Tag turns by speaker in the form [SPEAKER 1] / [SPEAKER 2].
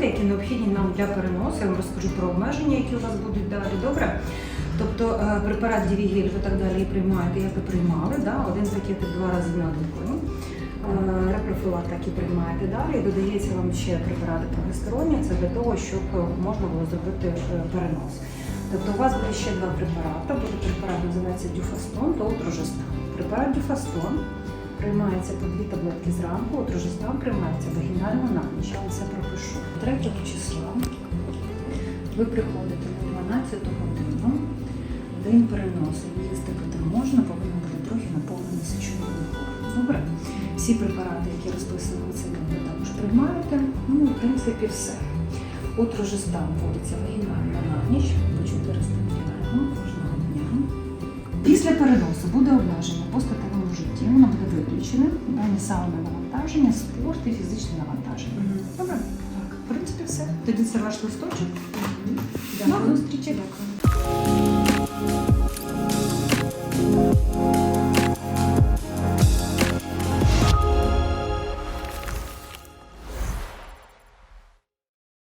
[SPEAKER 1] мг для переносу. Я вам розкажу про обмеження, які у вас будуть далі. Добре? Тобто е, препарат Дівігель ви так далі приймаєте, як і приймали, да? один пакетик два рази на добу. Е, Репрофілат так і приймаєте далі. Додається вам ще препарати прогестеронні. Це для того, щоб можна було зробити е, перенос. Тобто у вас буде ще два препарати. Буде препарат називається Дюфастон та Утрожестан. Препарат Дюфастон приймається по дві таблетки зранку, Утрожестан приймається вагінально на ніч. Я це пропишу. 3 числа ви приходите на 12 годину. День переносу їсти коли можна, повинен бути трохи наповнений сечовою. Добре? Всі препарати, які розписані на цей ви також приймаєте. Ну, в принципі, все. Утрожестан вводиться вагінально на ніч по 400 мг кожного дня. Після переносу буде обмеження по виключене. Дані навантаження, спорт і фізичне навантаження. Добре? Так. В принципі, все. Тоді це ваш листочок. До зустрічі. Дякую.